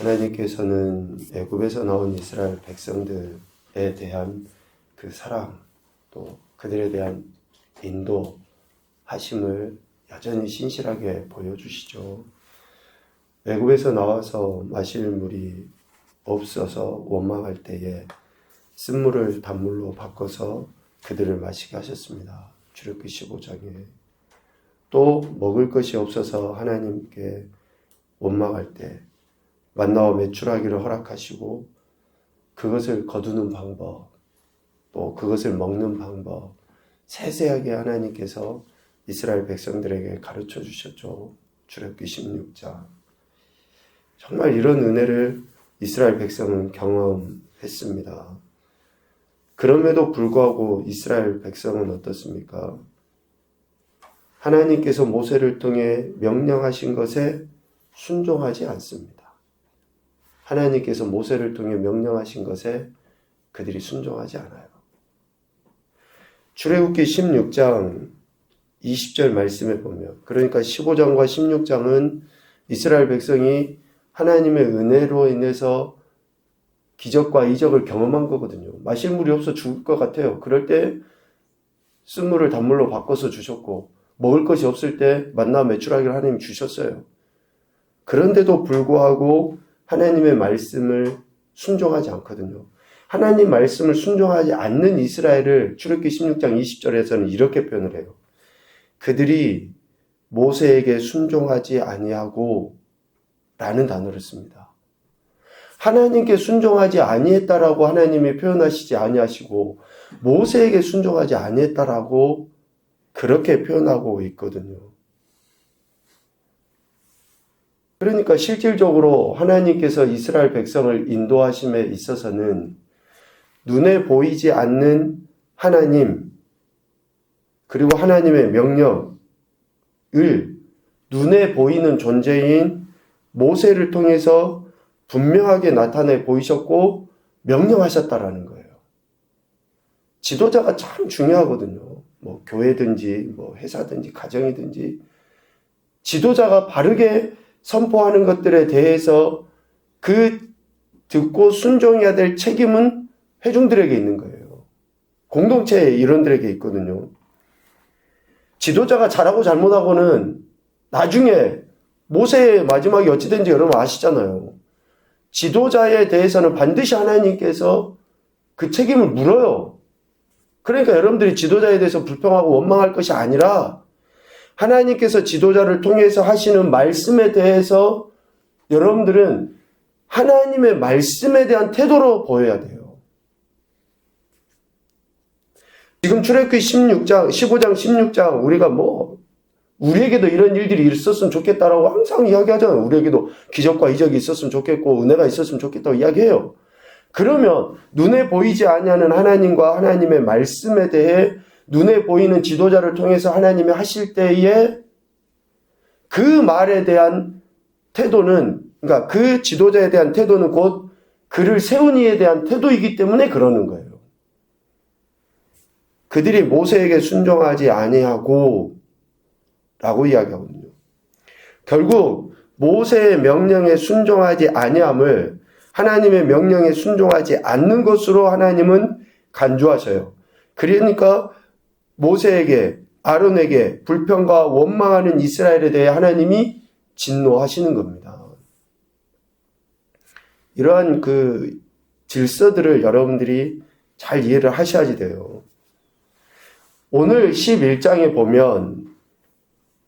하나님께서는 애굽에서 나온 이스라엘 백성들에 대한 그 사랑 또 그들에 대한 인도 하심을 여전히 신실하게 보여주시죠. 애굽에서 나와서 마실 물이 없어서 원망할 때에 쓴물을 단물로 바꿔서 그들을 마시게 하셨습니다. 출애굽기 15장에 또 먹을 것이 없어서 하나님께 원망할 때 만나와 매출하기를 허락하시고 그것을 거두는 방법 또 그것을 먹는 방법 세세하게 하나님께서 이스라엘 백성들에게 가르쳐 주셨죠. 출애굽기 16장. 정말 이런 은혜를 이스라엘 백성은 경험했습니다. 그럼에도 불구하고 이스라엘 백성은 어떻습니까? 하나님께서 모세를 통해 명령하신 것에 순종하지 않습니다. 하나님께서 모세를 통해 명령하신 것에 그들이 순종하지 않아요. 출애굽기 16장 20절 말씀에 보면 그러니까 15장과 16장은 이스라엘 백성이 하나님의 은혜로 인해서 기적과 이적을 경험한 거거든요. 마실 물이 없어 죽을 것 같아요. 그럴 때 쓴물을 단물로 바꿔서 주셨고 먹을 것이 없을 때 만나 매출하기를 하나님 주셨어요. 그런데도 불구하고 하나님의 말씀을 순종하지 않거든요. 하나님 말씀을 순종하지 않는 이스라엘을 출애굽기 16장 20절에서는 이렇게 표현을 해요. 그들이 모세에게 순종하지 아니하고 라는 단어를 씁니다. 하나님께 순종하지 아니했다라고 하나님이 표현하시지 아니하시고 모세에게 순종하지 아니했다라고 그렇게 표현하고 있거든요. 그러니까 실질적으로 하나님께서 이스라엘 백성을 인도하심에 있어서는 눈에 보이지 않는 하나님, 그리고 하나님의 명령을 눈에 보이는 존재인 모세를 통해서 분명하게 나타내 보이셨고 명령하셨다라는 거예요. 지도자가 참 중요하거든요. 뭐 교회든지 뭐 회사든지 가정이든지 지도자가 바르게 선포하는 것들에 대해서 그 듣고 순종해야 될 책임은 회중들에게 있는 거예요. 공동체 일원들에게 있거든요. 지도자가 잘하고 잘못하고는 나중에 모세의 마지막이 어찌된지 여러분 아시잖아요. 지도자에 대해서는 반드시 하나님께서 그 책임을 물어요. 그러니까 여러분들이 지도자에 대해서 불평하고 원망할 것이 아니라 하나님께서 지도자를 통해서 하시는 말씀에 대해서 여러분들은 하나님의 말씀에 대한 태도로 보여야 돼요. 지금 출애굽기 16장, 15장, 16장 우리가 뭐 우리에게도 이런 일들이 있었으면 좋겠다라고 항상 이야기하잖아요. 우리에게도 기적과 이적이 있었으면 좋겠고 은혜가 있었으면 좋겠다고 이야기해요. 그러면 눈에 보이지 아니하는 하나님과 하나님의 말씀에 대해 눈에 보이는 지도자를 통해서 하나님이 하실 때에 그 말에 대한 태도는 그러니까 그 지도자에 대한 태도는 곧 그를 세운 이에 대한 태도이기 때문에 그러는 거예요. 그들이 모세에게 순종하지 아니하고 라고 이야기하거든요. 결국 모세의 명령에 순종하지 아니함을 하나님의 명령에 순종하지 않는 것으로 하나님은 간주하셔요. 그러니까 모세에게 아론에게 불평과 원망하는 이스라엘에 대해 하나님이 진노하시는 겁니다. 이러한 그 질서들을 여러분들이 잘 이해를 하셔야지 돼요. 오늘 11장에 보면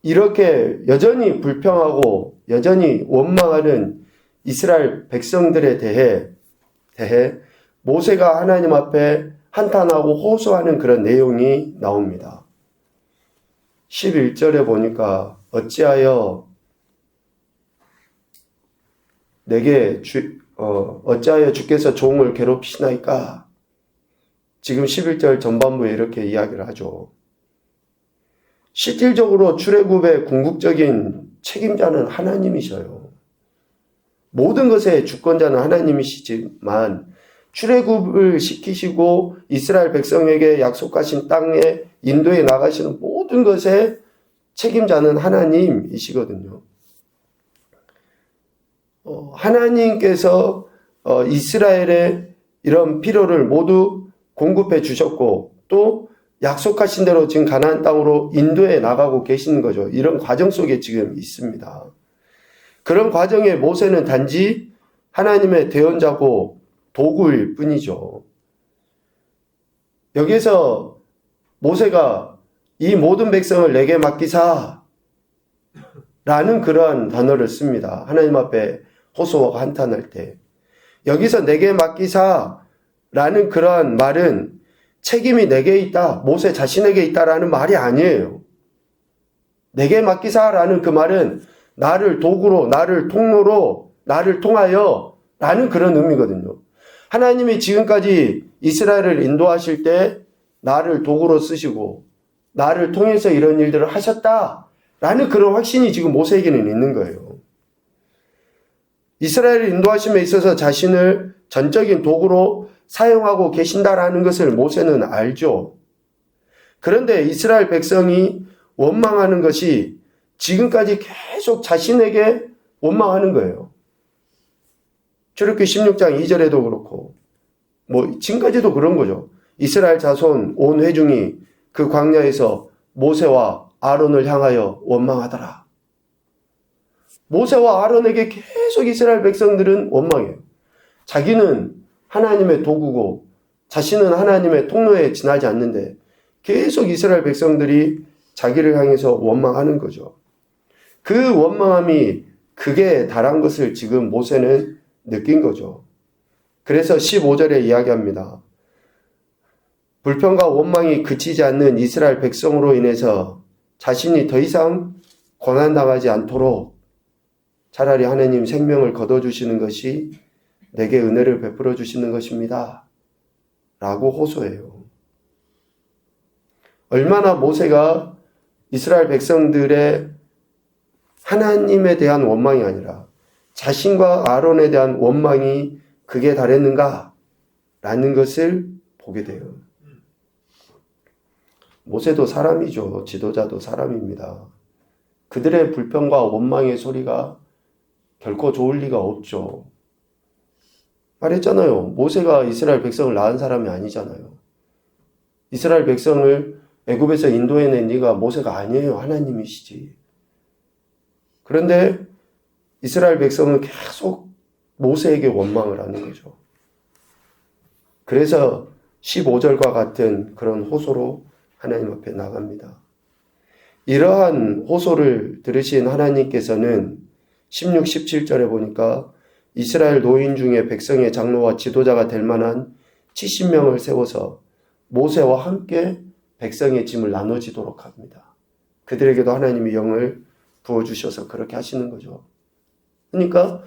이렇게 여전히 불평하고 여전히 원망하는 이스라엘 백성들에 대해 대해 모세가 하나님 앞에 한탄하고 호소하는 그런 내용이 나옵니다. 11절에 보니까 어찌하여 내게 주, 어, 어찌하여 주께서 종을 괴롭히시나이까? 지금 11절 전반부에 이렇게 이야기를 하죠. 실질적으로 출애굽의 궁극적인 책임자는 하나님이셔요. 모든 것의 주권자는 하나님이시지만 출애굽을 시키시고 이스라엘 백성에게 약속하신 땅에 인도에 나가시는 모든 것의 책임자는 하나님이시거든요. 어, 하나님께서 어, 이스라엘의 이런 필요를 모두 공급해 주셨고 또 약속하신 대로 지금 가나안 땅으로 인도해 나가고 계시는 거죠. 이런 과정 속에 지금 있습니다. 그런 과정에 모세는 단지 하나님의 대언자고 도구일 뿐이죠. 여기서 모세가 이 모든 백성을 내게 맡기사 라는 그러한 단어를 씁니다. 하나님 앞에 호소가 한탄할 때. 여기서 내게 맡기사 라는 그러한 말은 책임이 내게 있다, 모세 자신에게 있다라는 말이 아니에요. 내게 맡기사라는 그 말은 나를 도구로, 나를 통로로, 나를 통하여 라는 그런 의미거든요. 하나님이 지금까지 이스라엘을 인도하실 때 나를 도구로 쓰시고 나를 통해서 이런 일들을 하셨다라는 그런 확신이 지금 모세에게는 있는 거예요. 이스라엘을 인도하심에 있어서 자신을 전적인 도구로 사용하고 계신다라는 것을 모세는 알죠. 그런데 이스라엘 백성이 원망하는 것이 지금까지 계속 자신에게 원망하는 거예요. 출애굽기 16장 2절에도 그렇고 뭐 지금까지도 그런 거죠. 이스라엘 자손 온 회중이 그 광야에서 모세와 아론을 향하여 원망하더라. 모세와 아론에게 계속 이스라엘 백성들은 원망해요. 자기는 하나님의 도구고 자신은 하나님의 통로에 지나지 않는데 계속 이스라엘 백성들이 자기를 향해서 원망하는 거죠. 그 원망함이 극에 달한 것을 지금 모세는 느낀 거죠. 그래서 15절에 이야기합니다. 불평과 원망이 그치지 않는 이스라엘 백성으로 인해서 자신이 더 이상 고난당하지 않도록 차라리 하나님 생명을 거둬주시는 것이 내게 은혜를 베풀어 주시는 것입니다. 라고 호소해요. 얼마나 모세가 이스라엘 백성들의 하나님에 대한 원망이 아니라 자신과 아론에 대한 원망이 그게 달했는가? 라는 것을 보게 돼요. 모세도 사람이죠. 지도자도 사람입니다. 그들의 불평과 원망의 소리가 결코 좋을 리가 없죠. 말했잖아요. 모세가 이스라엘 백성을 낳은 사람이 아니잖아요. 이스라엘 백성을 애굽에서 인도해낸 네가 모세가 아니에요. 하나님이시지. 그런데 이스라엘 백성은 계속 모세에게 원망을 하는 거죠. 그래서 15절과 같은 그런 호소로 하나님 앞에 나갑니다. 이러한 호소를 들으신 하나님께서는 16, 17절에 보니까 이스라엘 노인 중에 백성의 장로와 지도자가 될 만한 70명을 세워서 모세와 함께 백성의 짐을 나눠지도록 합니다. 그들에게도 하나님이 영을 부어주셔서 그렇게 하시는 거죠. 그러니까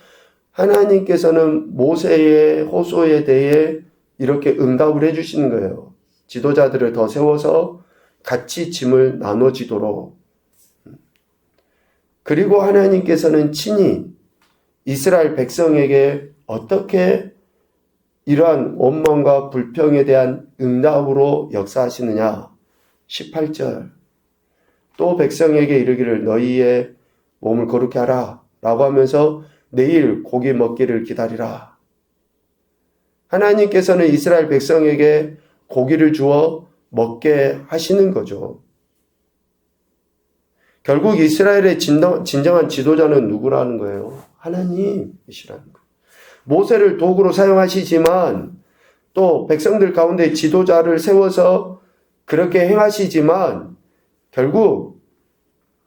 하나님께서는 모세의 호소에 대해 이렇게 응답을 해주시는 거예요. 지도자들을 더 세워서 같이 짐을 나눠지도록. 그리고 하나님께서는 친히 이스라엘 백성에게 어떻게 이러한 원망과 불평에 대한 응답으로 역사하시느냐. 18절. 또 백성에게 이르기를 너희의 몸을 거룩히 하라. 라고 하면서 내일 고기 먹기를 기다리라. 하나님께서는 이스라엘 백성에게 고기를 주어 먹게 하시는 거죠. 결국 이스라엘의 진정 한 지도자는 누구라는 거예요? 하나님이시라는 거예요. 모세를 도구로 사용하시지만 또 백성들 가운데 지도자를 세워서 그렇게 행하시지만 결국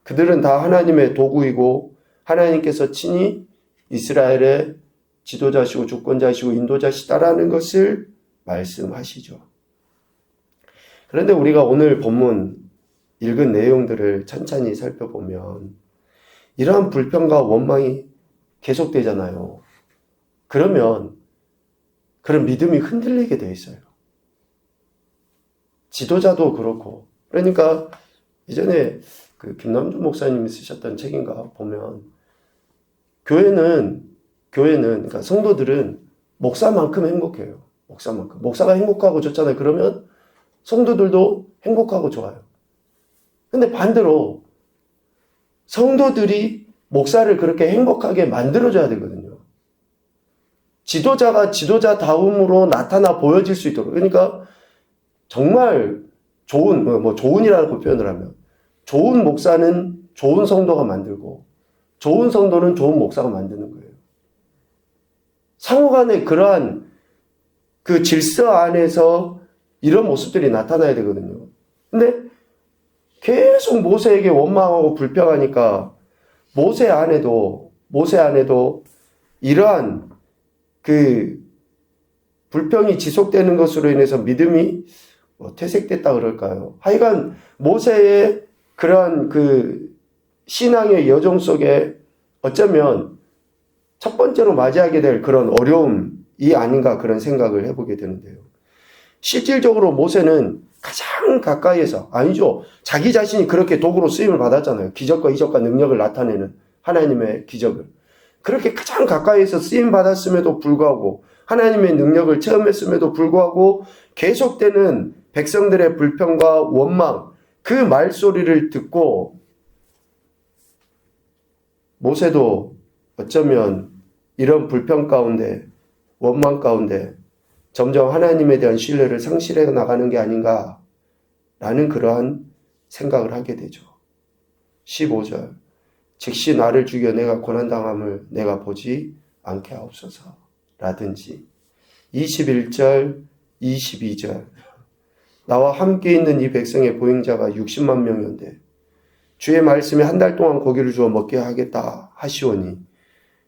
그들은 다 하나님의 도구이고 하나님께서 친히 이스라엘의 지도자시고 주권자시고 인도자시다라는 것을 말씀하시죠. 그런데 우리가 오늘 본문 읽은 내용들을 천천히 살펴보면 이러한 불평과 원망이 계속되잖아요. 그러면 그런 믿음이 흔들리게 돼 있어요. 지도자도 그렇고. 그러니까 예전에 그 김남준 목사님이 쓰셨던 책인가 보면 교회는 교회는 그러니까 성도들은 목사만큼 행복해요. 목사만큼. 목사가 행복하고 좋잖아요. 그러면 성도들도 행복하고 좋아요. 근데 반대로 성도들이 목사를 그렇게 행복하게 만들어줘야 되거든요. 지도자가 지도자다움으로 나타나 보여질 수 있도록. 그러니까 정말 좋은, 뭐 좋은이라고 표현을 하면 좋은 목사는 좋은 성도가 만들고 좋은 성도는 좋은 목사가 만드는 거예요. 상호 간에 그러한 그 질서 안에서 이런 모습들이 나타나야 되거든요. 근데 계속 모세에게 원망하고 불평하니까 모세 안에도 모세 안에도 이러한 그 불평이 지속되는 것으로 인해서 믿음이 뭐 퇴색됐다 그럴까요? 하여간 모세의 그러한 그 신앙의 여정 속에 어쩌면 첫 번째로 맞이하게 될 그런 어려움이 아닌가 그런 생각을 해보게 되는데요. 실질적으로 모세는 가장 가까이에서 아니죠. 자기 자신이 그렇게 도구로 쓰임을 받았잖아요. 기적과 이적과 능력을 나타내는 하나님의 기적을. 그렇게 가장 가까이에서 쓰임 받았음에도 불구하고 하나님의 능력을 체험했음에도 불구하고 계속되는 백성들의 불평과 원망 그 말소리를 듣고 모세도 어쩌면 이런 불평 가운데 원망 가운데 점점 하나님에 대한 신뢰를 상실해 나가는 게 아닌가 라는 그러한 생각을 하게 되죠. 15절. 즉시 나를 죽여 내가 고난당함을 내가 보지 않게 하옵소서 라든지. 21절 22절. 나와 함께 있는 이 백성의 보행자가 60만 명이었는데 주의 말씀에 한 달 동안 고기를 주어 먹게 하겠다 하시오니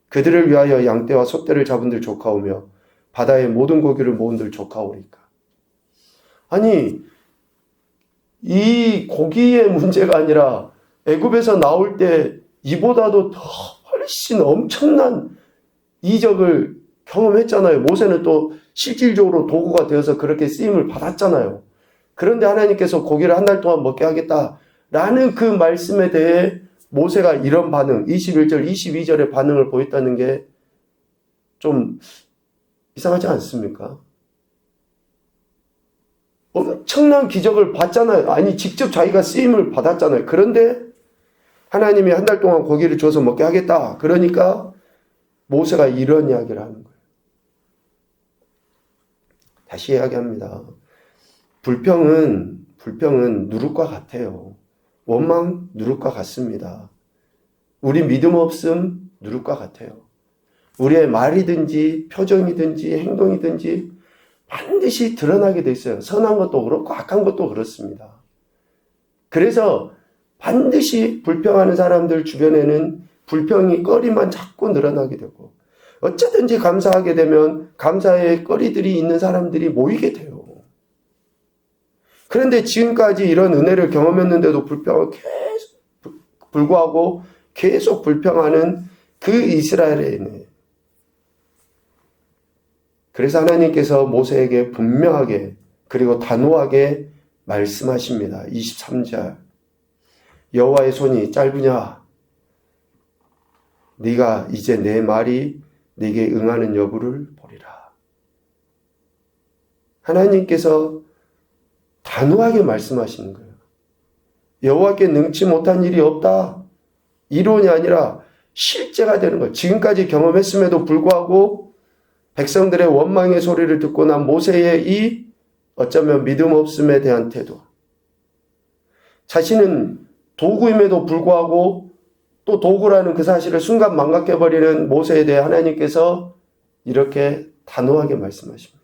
그들을 위하여 양떼와 소떼를 잡은들 조카오며 바다의 모든 고기를 모은들 조카오리까. 아니 이 고기의 문제가 아니라 애굽에서 나올 때 이보다도 더 훨씬 엄청난 이적을 경험했잖아요. 모세는 또 실질적으로 도구가 되어서 그렇게 쓰임을 받았잖아요. 그런데 하나님께서 고기를 한 달 동안 먹게 하겠다 라는 그 말씀에 대해 모세가 이런 반응, 21절, 22절의 반응을 보였다는 게 좀 이상하지 않습니까? 엄청난 기적을 봤잖아요. 아니, 직접 자기가 쓰임을 받았잖아요. 그런데 하나님이 한 달 동안 고기를 줘서 먹게 하겠다. 그러니까 모세가 이런 이야기를 하는 거예요. 다시 이야기합니다. 불평은, 불평은 누룩과 같아요. 원망 누룩과 같습니다. 우리 믿음 없음 누룩과 같아요. 우리의 말이든지 표정이든지 행동이든지 반드시 드러나게 돼 있어요. 선한 것도 그렇고 악한 것도 그렇습니다. 그래서 반드시 불평하는 사람들 주변에는 불평이 꺼리만 자꾸 늘어나게 되고 어쩌든지 감사하게 되면 감사의 꺼리들이 있는 사람들이 모이게 돼요. 그런데 지금까지 이런 은혜를 경험했는데도 불평을 계속 불구하고 계속 불평하는 그 이스라엘의 은혜. 그래서 하나님께서 모세에게 분명하게 그리고 단호하게 말씀하십니다. 23절. 여호와의 손이 짧으냐? 네가 이제 내 말이 네게 응하는 여부를 보리라. 하나님께서 단호하게 말씀하시는 거예요. 여호와께 능치 못한 일이 없다. 이론이 아니라 실제가 되는 거예요. 지금까지 경험했음에도 불구하고 백성들의 원망의 소리를 듣고 난 모세의 이 어쩌면 믿음 없음에 대한 태도. 자신은 도구임에도 불구하고 또 도구라는 그 사실을 순간 망각해버리는 모세에 대해 하나님께서 이렇게 단호하게 말씀하십니다.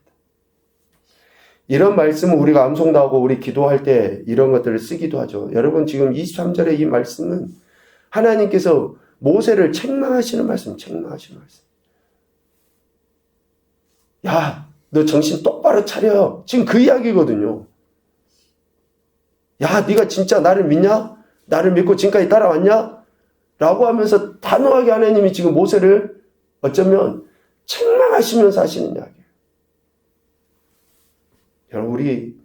이런 말씀은 우리가 암송도 하고 우리 기도할 때 이런 것들을 쓰기도 하죠. 여러분 지금 23절의 이 말씀은 하나님께서 모세를 책망하시는 말씀, 책망하시는 말씀. 야, 너 정신 똑바로 차려. 지금 그 이야기거든요. 야, 네가 진짜 나를 믿냐? 나를 믿고 지금까지 따라왔냐? 라고 하면서 단호하게 하나님이 지금 모세를 어쩌면 책망하시면서 하시는 이야기예요. 여러분, 우리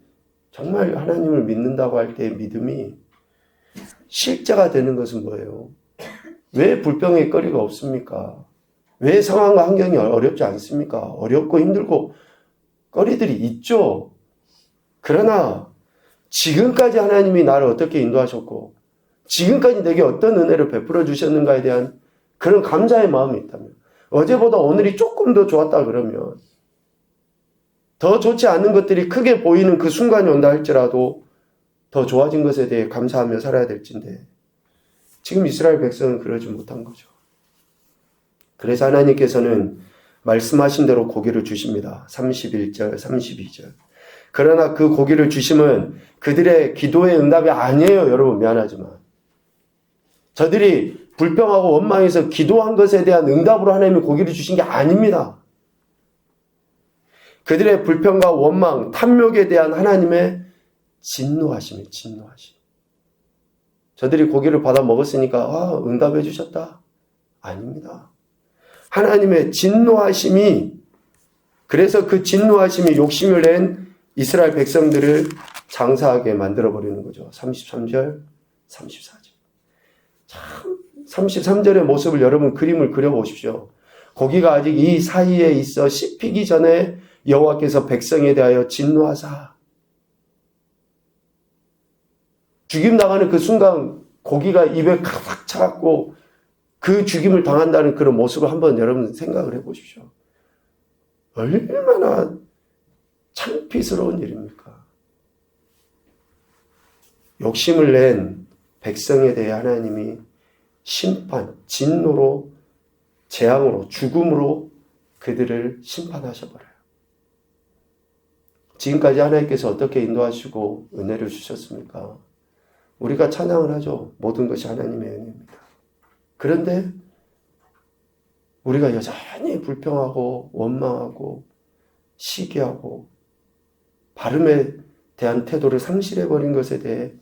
정말 하나님을 믿는다고 할 때 믿음이 실제가 되는 것은 뭐예요? 왜 불평의 거리가 없습니까? 왜 상황과 환경이 어렵지 않습니까? 어렵고 힘들고 거리들이 있죠. 그러나 지금까지 하나님이 나를 어떻게 인도하셨고 지금까지 내게 어떤 은혜를 베풀어 주셨는가에 대한 그런 감사의 마음이 있다면 어제보다 오늘이 조금 더 좋았다 그러면 더 좋지 않은 것들이 크게 보이는 그 순간이 온다 할지라도 더 좋아진 것에 대해 감사하며 살아야 될진데 지금 이스라엘 백성은 그러지 못한 거죠. 그래서 하나님께서는 말씀하신 대로 고기를 주십니다. 31절, 32절. 그러나 그 고기를 주심은 그들의 기도의 응답이 아니에요. 여러분 미안하지만. 저들이 불평하고 원망해서 기도한 것에 대한 응답으로 하나님이 고기를 주신 게 아닙니다. 그들의 불평과 원망, 탐욕에 대한 하나님의 진노하심이 진노하심. 저들이 고기를 받아 먹었으니까 아, 응답해 주셨다. 아닙니다. 하나님의 진노하심이 그래서 그 진노하심이 욕심을 낸 이스라엘 백성들을 장사하게 만들어 버리는 거죠. 33절, 34절. 참 33절의 모습을 여러분 그림을 그려 보십시오. 고기가 아직 이 사이에 있어 씹히기 전에 여호와께서 백성에 대하여 진노하사 죽임 당하는 그 순간 고기가 입에 가득 차갖고 그 죽임을 당한다는 그런 모습을 한번 여러분 생각을 해 보십시오. 얼마나 창피스러운 일입니까? 욕심을 낸 백성에 대해 하나님이 심판, 진노로, 재앙으로, 죽음으로 그들을 심판하셔버려요. 지금까지 하나님께서 어떻게 인도하시고 은혜를 주셨습니까? 우리가 찬양을 하죠. 모든 것이 하나님의 은혜입니다. 그런데 우리가 여전히 불평하고 원망하고 시기하고 발음에 대한 태도를 상실해버린 것에 대해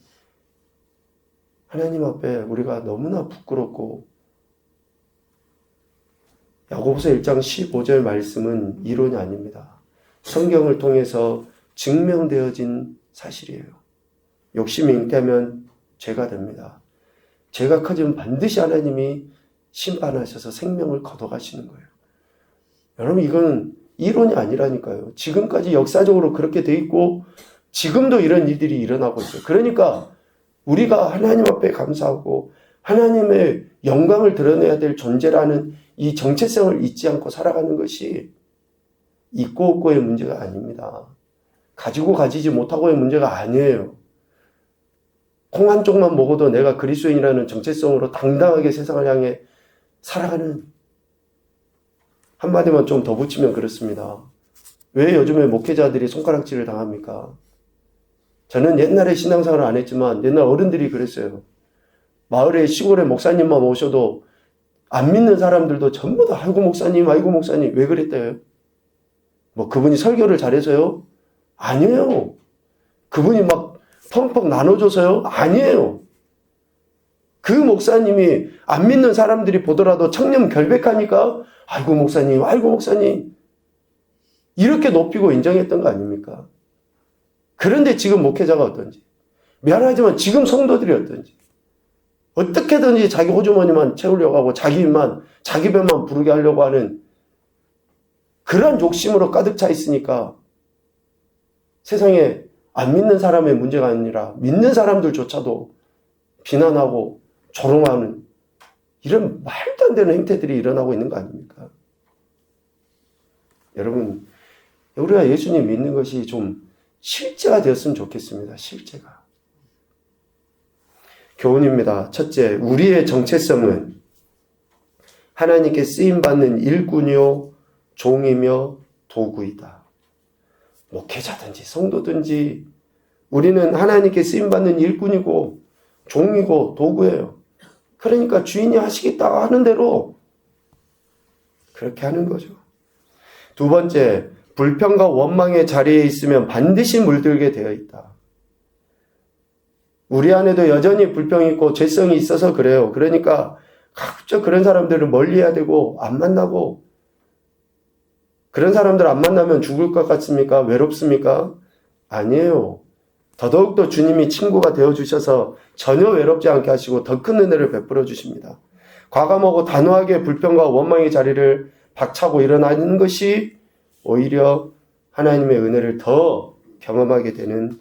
하나님 앞에 우리가 너무나 부끄럽고 야고보서 1장 15절 말씀은 이론이 아닙니다. 성경을 통해서 증명되어진 사실이에요. 욕심이 잉태하면 죄가 됩니다. 죄가 커지면 반드시 하나님이 심판하셔서 생명을 거둬가시는 거예요. 여러분 이건 이론이 아니라니까요. 지금까지 역사적으로 그렇게 돼 있고 지금도 이런 일들이 일어나고 있어요. 그러니까 우리가 하나님 앞에 감사하고 하나님의 영광을 드러내야 될 존재라는 이 정체성을 잊지 않고 살아가는 것이 있고 없고의 문제가 아닙니다. 가지고 가지지 못하고의 문제가 아니에요. 콩 한쪽만 먹어도 내가 그리스도인이라는 정체성으로 당당하게 세상을 향해 살아가는 한마디만 좀 더 붙이면 그렇습니다. 왜 요즘에 목회자들이 손가락질을 당합니까? 저는 옛날에 신앙생활을 안 했지만 옛날 어른들이 그랬어요. 마을에 시골에 목사님만 오셔도 안 믿는 사람들도 전부 다 아이고 목사님, 아이고 목사님 왜 그랬대요? 뭐 그분이 설교를 잘해서요? 아니에요. 그분이 막 펑펑 나눠줘서요? 아니에요. 그 목사님이 안 믿는 사람들이 보더라도 청렴 결백하니까 아이고 목사님, 아이고 목사님 이렇게 높이고 인정했던 거 아닙니까? 그런데 지금 목회자가 어떤지 미안하지만 지금 성도들이 어떤지 어떻게든지 자기 호주머니만 채우려고 하고 자기 입만 자기 배만 부르게 하려고 하는 그런 욕심으로 가득 차 있으니까 세상에 안 믿는 사람의 문제가 아니라 믿는 사람들조차도 비난하고 조롱하는 이런 말도 안 되는 행태들이 일어나고 있는 거 아닙니까? 여러분, 우리가 예수님 믿는 것이 좀 실제가 되었으면 좋겠습니다. 실제가. 교훈입니다. 첫째, 우리의 정체성은 하나님께 쓰임받는 일꾼이요, 종이며 도구이다. 목회자든지 성도든지 우리는 하나님께 쓰임받는 일꾼이고 종이고 도구예요. 그러니까 주인이 하시겠다 하는 대로 그렇게 하는 거죠. 두 번째, 불평과 원망의 자리에 있으면 반드시 물들게 되어 있다. 우리 안에도 여전히 불평이 있고 죄성이 있어서 그래요. 그러니까 가급적 그런 사람들을 멀리 해야 되고 안 만나고 그런 사람들 안 만나면 죽을 것 같습니까? 외롭습니까? 아니에요. 더더욱더 주님이 친구가 되어 주셔서 전혀 외롭지 않게 하시고 더 큰 은혜를 베풀어 주십니다. 과감하고 단호하게 불평과 원망의 자리를 박차고 일어나는 것이 오히려 하나님의 은혜를 더 경험하게 되는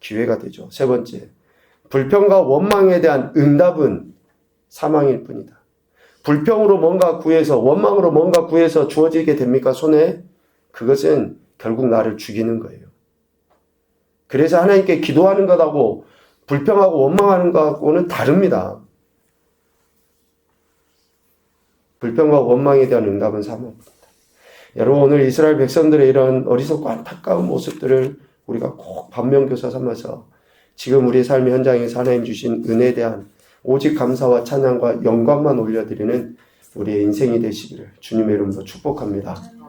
기회가 되죠. 세 번째, 불평과 원망에 대한 응답은 사망일 뿐이다. 불평으로 뭔가 구해서 원망으로 뭔가 구해서 주어지게 됩니까? 손에? 그것은 결국 나를 죽이는 거예요. 그래서 하나님께 기도하는 것하고 불평하고 원망하는 것하고는 다릅니다. 불평과 원망에 대한 응답은 사모합니다. 여러분 오늘 이스라엘 백성들의 이런 어리석고 안타까운 모습들을 우리가 꼭 반면교사 삼아서 지금 우리 삶의 현장에서 하나님 주신 은혜에 대한 오직 감사와 찬양과 영광만 올려드리는 우리의 인생이 되시기를 주님의 이름으로 축복합니다.